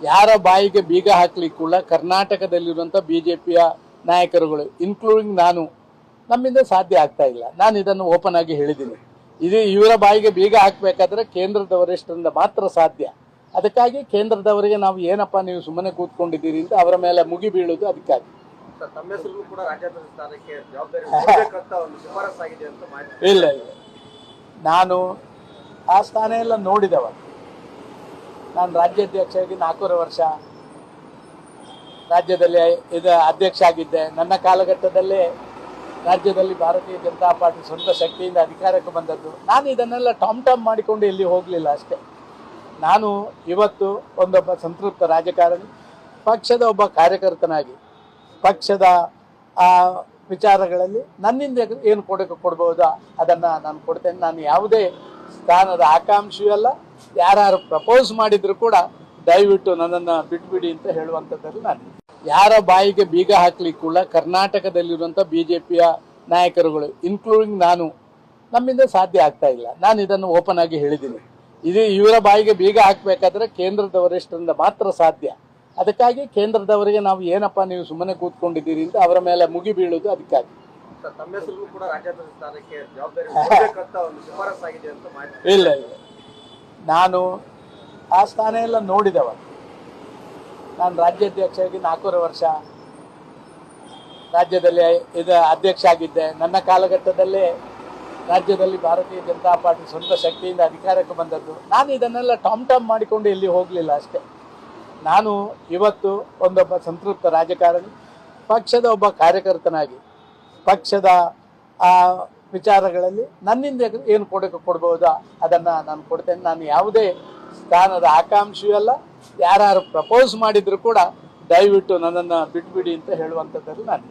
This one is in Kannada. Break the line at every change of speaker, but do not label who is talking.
ಯಾರ ಬಾಯಿಗೆ ಬೀಗ ಹಾಕ್ಲಿಕ್ಕುಳ್ಳ ಕರ್ನಾಟಕದಲ್ಲಿರುವಂಥ ಬಿ ಜೆ ಪಿಯ ನಾಯಕರುಗಳು ಇನ್ಕ್ಲೂಡಿಂಗ್ ನಾನು ನಮ್ಮಿಂದ ಸಾಧ್ಯ ಆಗ್ತಾ ಇಲ್ಲ. ನಾನು ಇದನ್ನು ಓಪನ್ ಆಗಿ ಹೇಳಿದ್ದೀನಿ. ಇದು ಇವರ ಬಾಯಿಗೆ ಬೀಗ ಹಾಕಬೇಕಾದ್ರೆ ಕೇಂದ್ರದ ವರಿಷ್ಠರಿಂದ ಮಾತ್ರ ಸಾಧ್ಯ. ಅದಕ್ಕಾಗಿ ಕೇಂದ್ರದವರಿಗೆ ನಾವು ಏನಪ್ಪ ನೀವು ಸುಮ್ಮನೆ ಕೂತ್ಕೊಂಡಿದ್ದೀರಿ ಅಂತ ಅವರ ಮೇಲೆ ಮುಗಿ ಬೀಳೋದು ಅದಕ್ಕಾಗಿ. ಇಲ್ಲ ಇಲ್ಲ. ನಾನು ಆ ಸ್ಥಾನ ಎಲ್ಲ ನೋಡಿದವ ನಾನು ರಾಜ್ಯಾಧ್ಯಕ್ಷರಾಗಿ ನಾಲ್ಕೂವರೆ ವರ್ಷ ರಾಜ್ಯದಲ್ಲಿ ಇದು ಅಧ್ಯಕ್ಷ ಆಗಿದ್ದೆ. ನನ್ನ ಕಾಲಘಟ್ಟದಲ್ಲಿ ರಾಜ್ಯದಲ್ಲಿ ಭಾರತೀಯ ಜನತಾ ಪಾರ್ಟಿ ಸ್ವಂತ ಶಕ್ತಿಯಿಂದ ಅಧಿಕಾರಕ್ಕೆ ಬಂದದ್ದು. ನಾನು ಇದನ್ನೆಲ್ಲ ಟಾಮ್ ಟಾಮ್ ಮಾಡಿಕೊಂಡು ಎಲ್ಲಿ ಹೋಗಲಿಲ್ಲ ಅಷ್ಟೇ. ನಾನು ಇವತ್ತು ಒಂದೊಬ್ಬ ಸಂತೃಪ್ತ ರಾಜಕಾರಣಿ, ಪಕ್ಷದ ಒಬ್ಬ ಕಾರ್ಯಕರ್ತನಾಗಿ, ಪಕ್ಷದ, ಆ, ವಿಚಾರಗಳಲ್ಲಿ ನನ್ನಿಂದ ಏನು ಕೊಡಕ್ಕೆ ಕೊಡ್ಬೋದಾ? ಅದನ್ನು ನಾನು ಕೊಡ್ತೇನೆ. ನಾನು ಯಾವುದೇ ಸ್ಥಾನದ ಆಕಾಂಕ್ಷೆಯೂ ಅಲ್ಲ. ಯಾರು ಪ್ರಪೋಸ್ ಮಾಡಿದ್ರು ಕೂಡ ದಯವಿಟ್ಟು ನನ್ನನ್ನು ಬಿಟ್ಬಿಡಿ ಅಂತ ಹೇಳುವಂಥದ್ದಲ್ಲಿ ನಾನು ಯಾರ ಬಾಯಿಗೆ ಬೀಗ ಹಾಕ್ಲಿಕ್ಕುಳ್ಳ ಕರ್ನಾಟಕದಲ್ಲಿರುವಂಥ ಬಿ ಜೆ ಪಿಯ ನಾಯಕರುಗಳು ಇನ್ಕ್ಲೂಡಿಂಗ್ ನಾನು ನಮ್ಮಿಂದ ಸಾಧ್ಯ ಆಗ್ತಾ ಇಲ್ಲ. ನಾನು ಇದನ್ನು ಓಪನ್ ಆಗಿ ಹೇಳಿದ್ದೀನಿ. ಇದು ಇವರ ಬಾಯಿಗೆ ಬೀಗ ಹಾಕಬೇಕಾದ್ರೆ ಕೇಂದ್ರದ ವರಿಷ್ಠರಿಂದ ಮಾತ್ರ ಸಾಧ್ಯ. ಅದಕ್ಕಾಗಿ ಕೇಂದ್ರದವರಿಗೆ ನಾವು ಏನಪ್ಪ ನೀವು ಸುಮ್ಮನೆ ಕೂತ್ಕೊಂಡಿದ್ದೀರಿ ಅಂತ ಅವರ ಮೇಲೆ ಮುಗಿ ಬೀಳೋದು ಅದಕ್ಕಾಗಿ.
ಕೂಡ
ಇಲ್ಲ ಇಲ್ಲ. ನಾನು ಆ ಸ್ಥಾನ ಎಲ್ಲ ನೋಡಿದವ. ನಾನು ರಾಜ್ಯಾಧ್ಯಕ್ಷರಾಗಿ ನಾಲ್ಕೂವರೆ ವರ್ಷ ರಾಜ್ಯದಲ್ಲಿ ಇದು ಅಧ್ಯಕ್ಷ ಆಗಿದ್ದೆ. ನನ್ನ ಕಾಲಘಟ್ಟದಲ್ಲೇ ರಾಜ್ಯದಲ್ಲಿ ಭಾರತೀಯ ಜನತಾ ಪಾರ್ಟಿ ಸ್ವಂತ ಶಕ್ತಿಯಿಂದ ಅಧಿಕಾರಕ್ಕೆ ಬಂದದ್ದು. ನಾನು ಇದನ್ನೆಲ್ಲ ಟಾಮ್ ಟಾಮ್ ಮಾಡಿಕೊಂಡು ಇಲ್ಲಿ ಹೋಗಲಿಲ್ಲ ಅಷ್ಟೇ. ನಾನು ಇವತ್ತು ಒಂದೊಬ್ಬ ಸಂತೃಪ್ತ ರಾಜಕಾರಣಿ, ಪಕ್ಷದ ಒಬ್ಬ ಕಾರ್ಯಕರ್ತನಾಗಿ, ಪಕ್ಷದ ಆ ವಿಚಾರಗಳಲ್ಲಿ ನನ್ನಿಂದ ಏನು ಕೊಡಕ್ಕೆ ಕೊಡ್ಬೋದಾ ಅದನ್ನು ನಾನು ಕೊಡ್ತೇನೆ. ನಾನು ಯಾವುದೇ ಸ್ಥಾನದ ಆಕಾಂಕ್ಷಿಯೂ ಅಲ್ಲ. ಯಾರು ಪ್ರಪೋಸ್ ಮಾಡಿದ್ರು ಕೂಡ ದಯವಿಟ್ಟು ನನ್ನನ್ನು ಬಿಟ್ಬಿಡಿ ಅಂತ ಹೇಳುವಂಥದ್ದಲ್ಲಿ ನಾನು